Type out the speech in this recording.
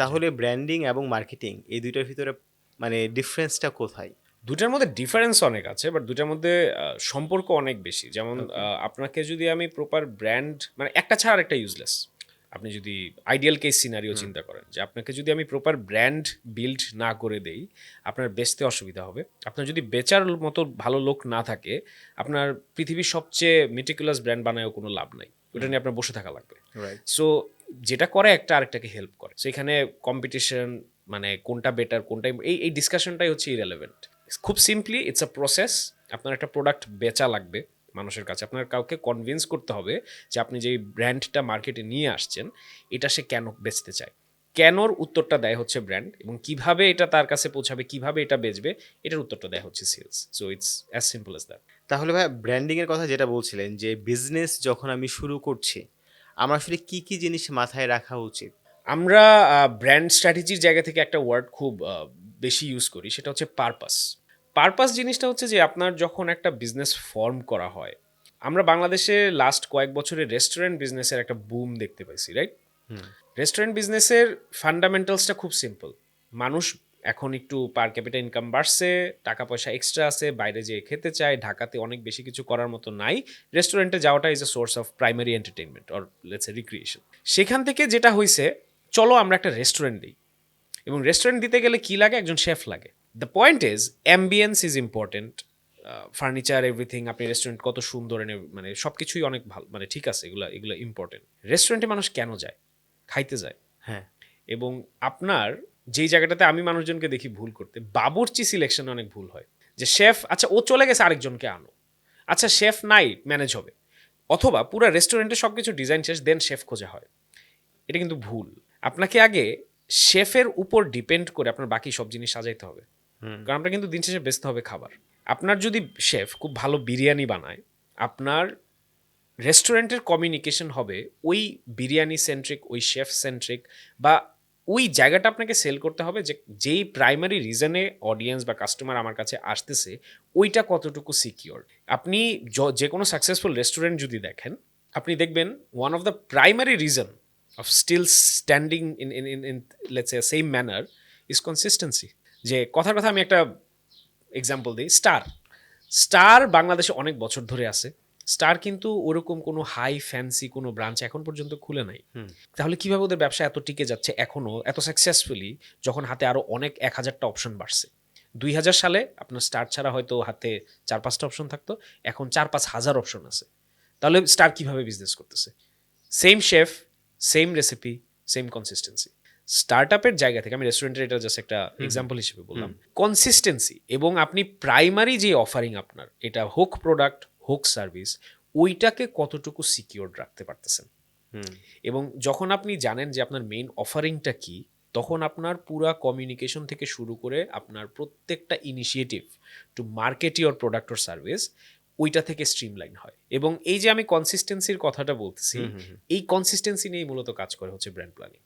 তাহলে ব্র্যান্ডিং এবং মার্কেটিং এই দুইটার ভিতরে মানে ডিফারেন্সটা কোথায়? দুটার মধ্যে ডিফারেন্স অনেক আছে বাট দুটার মধ্যে সম্পর্ক অনেক বেশি। যেমন আপনাকে যদি আমি প্রপার ব্র্যান্ড মানে একটা ছাড়া একটা ইউজলেস আপনি যদি আইডিয়াল কেস সিনারিও চিন্তা করেন যে আপনাকে যদি আমি প্রপার ব্র্যান্ড বিল্ড না করে দেই আপনার বেচতে অসুবিধা হবে। আপনার যদি বেচার মতো ভালো লোক না থাকে আপনার পৃথিবীর সবচেয়ে মেটিকুলাস ব্র্যান্ড বানায়ও কোনো লাভ নাই। ওটা নিয়ে আপনার বসে থাকা লাগবে। রাইট সো যেটা করে একটা আরেকটাকে হেল্প করে। সো এখানে কম্পিটিশন মানে কোনটা বেটার কোনটা এই এই ডিসকাশনটাই হচ্ছে ইরেলেভেন্ট খুব সিম্পলি ইটস আ প্রসেস আপনার একটা প্রোডাক্ট বেচা লাগবে মানুষের কাছে। আপনার কাউকে কনভিন্স করতে হবে যে আপনি যে ব্র্যান্ডটা মার্কেটে নিয়ে আসছেন এটা সে কেন বেচতে চায়? কেনর উত্তরটা দেয় হচ্ছে ব্র্যান্ড এবং কীভাবে এটা তার কাছে পৌঁছাবে কীভাবে এটা বেচবে এটার উত্তরটা দেয় হচ্ছে sales so it's as simple as that তাহলে ভাই ব্র্যান্ডিং এর কথা যেটা বলছিলেন যে বিজনেস যখন আমি শুরু করছি আমার আসলে কি কি জিনিস মাথায় রাখা উচিত? আমরা ব্র্যান্ড স্ট্র্যাটেজির জায়গা থেকে একটা ওয়ার্ড খুব বেশি ইউজ করি সেটা হচ্ছে পারপাস পারপাস জিনিসটা হচ্ছে যে আপনার যখন একটা বিজনেস ফর্ম করা হয় আমরা বাংলাদেশে লাস্ট কয়েক বছরে রেস্টুরেন্ট বিজনেসের একটা বুম দেখতে পাইছি রাইট। রেস্টুরেন্ট বিজনেসের ফান্ডামেন্টালসটা খুব সিম্পল মানুষ এখন একটু পার ক্যাপিটাল ইনকাম বাড়ছে টাকা পয়সা এক্সট্রা আছে, বাইরে যেয়ে খেতে চায়, ঢাকাতে অনেক বেশি কিছু করার মতো নাই। রেস্টুরেন্টে যাওয়াটা is a source of primary entertainment or let's a recreation সেখান থেকে যেটা হয়েছে চলো আমরা একটা রেস্টুরেন্ট দিই। এবং রেস্টুরেন্ট দিতে গেলে কি লাগে? একজন শেফ লাগে। The point is ambience is important furniture everything আপনি রেস্টুরেন্ট কত সুন্দর and every- মানে সব কিছুই অনেক ভালো মানে ঠিক আছে, এগুলো এগুলো ইম্পর্টেন্ট রেস্টুরেন্টে মানুষ কেন যায়? খাইতে যায়। হ্যাঁ। এবং আপনার যেই জায়গাটাতে আমি মানুষজনকে দেখি ভুল করতে বাবুর্চি সিলেকশনে অনেক ভুল হয়। যে শেফ আচ্ছা ও চলে গেছে আরেকজনকে আনো। আচ্ছা শেফ নাই ম্যানেজ হবে। অথবা পুরো রেস্টুরেন্টে সব কিছু ডিজাইন শেষ দেন শেফ খোঁজা হয়। এটা কিন্তু ভুল। আপনাকে আগে শেফের উপর ডিপেন্ড করে আপনার বাকি সব জিনিস সাজাইতে হবে। হুম। কারণ আপনার কিন্তু দিন শেষে বেচতে হবে খাবার। আপনার যদি শেফ খুব ভালো বিরিয়ানি বানায় আপনার রেস্টুরেন্টের কমিউনিকেশন হবে ওই বিরিয়ানি সেন্ট্রিক ওই শেফ সেন্ট্রিক বা ওই জায়গাটা আপনাকে সেল করতে হবে যে যেই প্রাইমারি রিজনে অডিয়েন্স বা কাস্টমার আমার কাছে আসতেছে, ওইটা কতটুকু সিকিওর আপনি য- কোনো সাকসেসফুল রেস্টুরেন্ট যদি দেখেন, আপনি দেখবেন one of the primary reason of still standing in in in in let's a same manner is consistency যে কথার কথা আমি একটা এক্সাম্পল দিই স্টার স্টার বাংলাদেশে অনেক বছর ধরে আছে। স্টার কিন্তু ওরকম কোনো হাই ফ্যান্সি কোনো ব্রাঞ্চ এখন পর্যন্ত খুলে নাই। তাহলে কীভাবে ওদের ব্যবসা এত টিকে যাচ্ছে এখনও এত সাকসেসফুলি যখন হাতে আরও অনেক এক হাজারটা অপশন বাড়ছে? দুই হাজার সালে আপনার স্টার ছাড়া হয়তো হাতে চার পাঁচটা অপশন থাকতো এখন চার পাঁচ হাজার অপশন আছে। তাহলে স্টার কীভাবে বিজনেস করতেছে? Same chef same recipe same consistency start আপের জায়গা থেকে আমি রেস্টুরেন্টের এটা জাস্ট একটা এক্সাম্পল হিসেবে বললাম। কনসিস্টেন্সি এবং আপনি প্রাইমারি যে অফারিং আপনার এটা হোক প্রোডাক্ট হোক সার্ভিস ওইটাকে কতটুকু সিকিওর রাখতে পারতেছেন। এবং যখন আপনি জানেন যে আপনার মেইন অফারিংটা কি তখন আপনার পুরা কমিউনিকেশন থেকে শুরু করে আপনার প্রত্যেকটা initiative to market your product or service ওইটা থেকে স্ট্রিমলাইন হয়। এবং এই যে আমি কনসিস্টেন্সির কথাটা বলতেছি। এই কনসিস্টেন্সি নিয়েই মূলত কাজ করে হচ্ছে ব্র্যান্ড প্ল্যানিং